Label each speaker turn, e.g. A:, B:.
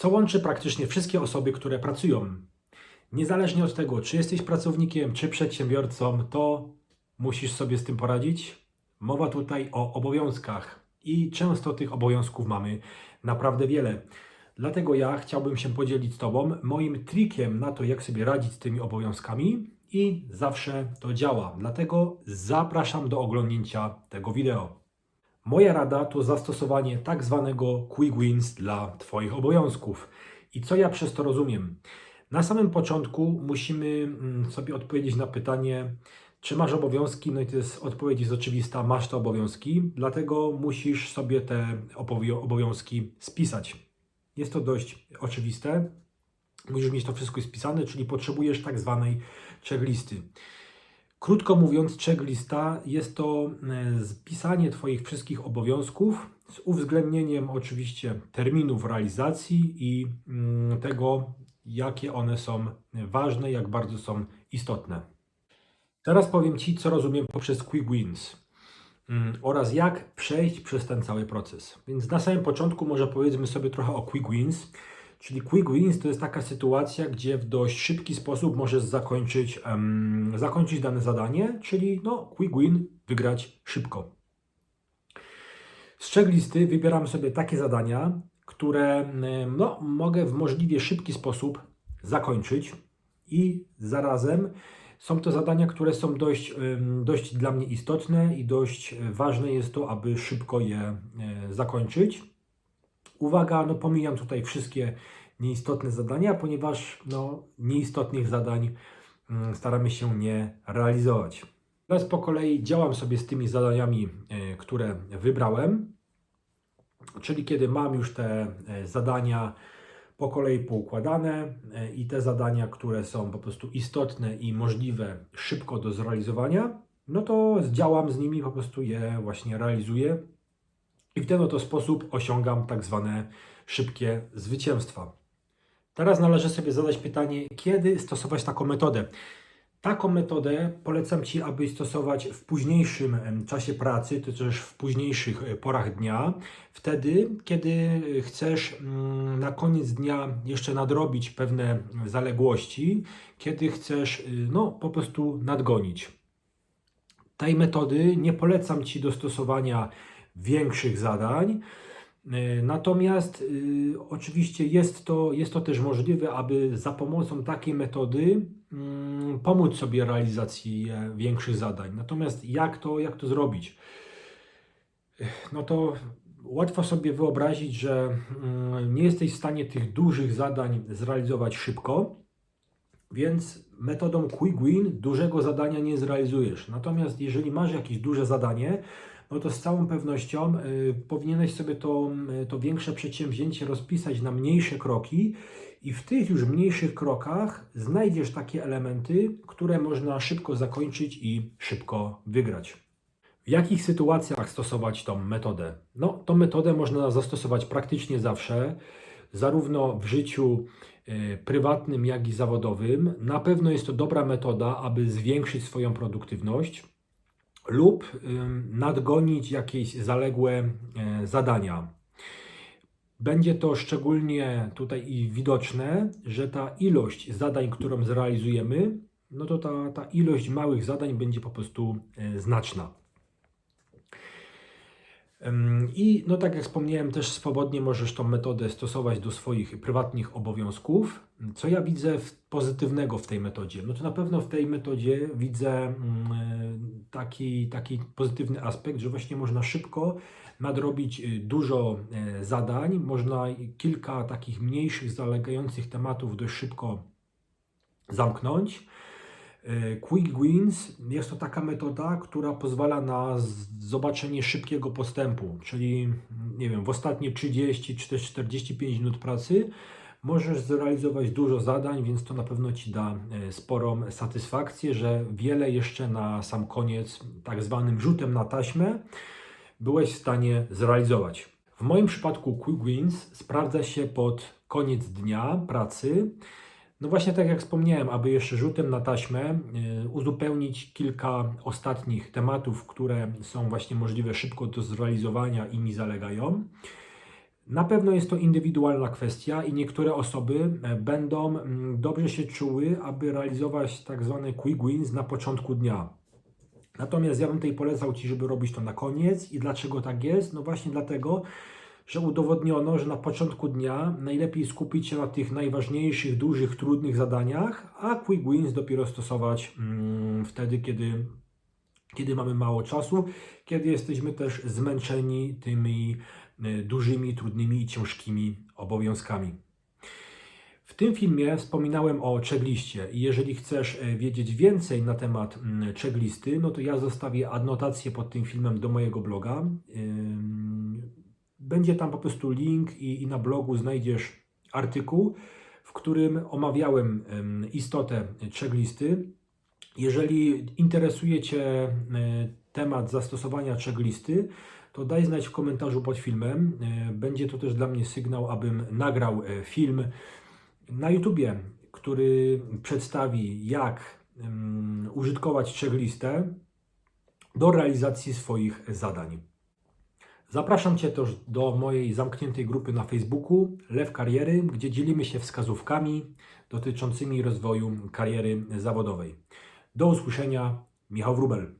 A: co łączy praktycznie wszystkie osoby, które pracują. Niezależnie od tego, czy jesteś pracownikiem, czy przedsiębiorcą, to musisz sobie z tym poradzić. Mowa tutaj o obowiązkach i często tych obowiązków mamy naprawdę wiele. Dlatego ja chciałbym się podzielić z Tobą moim trikiem na to, jak sobie radzić z tymi obowiązkami i zawsze to działa. Dlatego zapraszam do oglądnięcia tego wideo. Moja rada to zastosowanie tak zwanego quick wins dla Twoich obowiązków. I co ja przez to rozumiem? Na samym początku musimy mm, sobie odpowiedzieć na pytanie, czy masz obowiązki? No i to jest odpowiedź jest oczywista, masz te obowiązki, dlatego musisz sobie te obowią- obowiązki spisać. Jest to dość oczywiste. Musisz mieć to wszystko spisane, czyli potrzebujesz tak zwanej checklisty. Krótko mówiąc, checklista jest to e, spisanie Twoich wszystkich obowiązków z uwzględnieniem oczywiście terminów realizacji i mm, tego, jakie one są ważne, jak bardzo są istotne. Teraz powiem Ci, co rozumiem poprzez Quick Wins mm, oraz jak przejść przez ten cały proces. Więc na samym początku może powiedzmy sobie trochę o Quick Wins. Czyli Quick Wins to jest taka sytuacja, gdzie w dość szybki sposób możesz zakończyć, em, zakończyć dane zadanie, czyli no, Quick Win, wygrać szybko. Z checklisty wybieram sobie takie zadania, które no, mogę w możliwie szybki sposób zakończyć i zarazem są to zadania, które są dość, dość dla mnie istotne i dość e, ważne jest to, aby szybko je e, zakończyć. Uwaga, no pomijam tutaj wszystkie nieistotne zadania, ponieważ no, nieistotnych zadań mm, staramy się nie realizować. Teraz po kolei działam sobie z tymi zadaniami, e, które wybrałem, czyli kiedy mam już te e, zadania po kolei poukładane e, i te zadania, które są po prostu istotne i możliwe szybko do zrealizowania, no to działam z nimi, po prostu je właśnie realizuję i w ten oto sposób osiągam tak zwane szybkie zwycięstwa. Teraz należy sobie zadać pytanie, kiedy stosować taką metodę. Taką metodę polecam Ci, aby stosować w późniejszym czasie pracy, to też w późniejszych e, porach dnia, wtedy, kiedy chcesz mm, na koniec dnia jeszcze nadrobić pewne zaległości, kiedy chcesz y, no, po prostu nadgonić. Tej metody nie polecam Ci do stosowania większych zadań. E, Natomiast y, oczywiście jest to, jest to też możliwe, aby za pomocą takiej metody mm, pomóc sobie realizacji e, większych zadań. Natomiast jak to, jak to zrobić? No to łatwo sobie wyobrazić, że mm, nie jesteś w stanie tych dużych zadań zrealizować szybko, więc metodą quick win dużego zadania nie zrealizujesz. Natomiast jeżeli masz jakieś duże zadanie, no to z całą pewnością y, powinieneś sobie to, y, to większe przedsięwzięcie rozpisać na mniejsze kroki i w tych już mniejszych krokach znajdziesz takie elementy, które można szybko zakończyć i szybko wygrać. W jakich sytuacjach stosować tą metodę? No, tą metodę można zastosować praktycznie zawsze, zarówno w życiu e, prywatnym, jak i zawodowym. Na pewno jest to dobra metoda, aby zwiększyć swoją produktywność lub nadgonić jakieś zaległe e, zadania. Będzie to szczególnie tutaj widoczne, że ta ilość zadań, którą zrealizujemy, no to ta, ta ilość małych zadań będzie po prostu e, znaczna. I no tak jak wspomniałem, też swobodnie możesz tą metodę stosować do swoich prywatnych obowiązków. Co ja widzę pozytywnego w tej metodzie? No to na pewno w tej metodzie widzę mm, taki, taki pozytywny aspekt, że właśnie można szybko nadrobić y, dużo e, zadań, można kilka takich mniejszych, zalegających tematów dość szybko zamknąć. E, Quick Wins jest to taka metoda, która pozwala na zobaczenie szybkiego postępu, czyli nie wiem, w ostatnie 30 czy też 45 minut pracy możesz zrealizować dużo zadań, więc to na pewno Ci da e, sporą satysfakcję, że wiele jeszcze na sam koniec, tak zwanym rzutem na taśmę, byłeś w stanie zrealizować. W moim przypadku Quick Wins sprawdza się pod koniec dnia pracy. No właśnie tak jak wspomniałem, aby jeszcze rzutem na taśmę y, uzupełnić kilka ostatnich tematów, które są właśnie możliwe szybko do zrealizowania i mi zalegają. Na pewno jest to indywidualna kwestia i niektóre osoby e, będą mm, dobrze się czuły, aby realizować tak zwane quick wins na początku dnia. Natomiast ja bym tutaj polecał Ci, żeby robić to na koniec. I dlaczego tak jest? No właśnie dlatego, że udowodniono, że na początku dnia najlepiej skupić się na tych najważniejszych, dużych, trudnych zadaniach, a quick wins dopiero stosować mm, wtedy, kiedy, kiedy mamy mało czasu, kiedy jesteśmy też zmęczeni tymi y, dużymi, trudnymi i ciężkimi obowiązkami. W tym filmie wspominałem o checkliście i jeżeli chcesz e, wiedzieć więcej na temat mm, checklisty, no to ja zostawię adnotację pod tym filmem do mojego bloga. Będzie tam po prostu link i, i na blogu znajdziesz artykuł, w którym omawiałem istotę checklisty. Jeżeli interesuje Cię y, temat zastosowania checklisty, to daj znać w komentarzu pod filmem. Y, Będzie to też dla mnie sygnał, abym nagrał y, film na YouTubie, który przedstawi, jak użytkować checklistę do realizacji swoich zadań. Zapraszam Cię też do mojej zamkniętej grupy na Facebooku Lew Kariery, gdzie dzielimy się wskazówkami dotyczącymi rozwoju kariery zawodowej. Do usłyszenia, Michał Wrubel.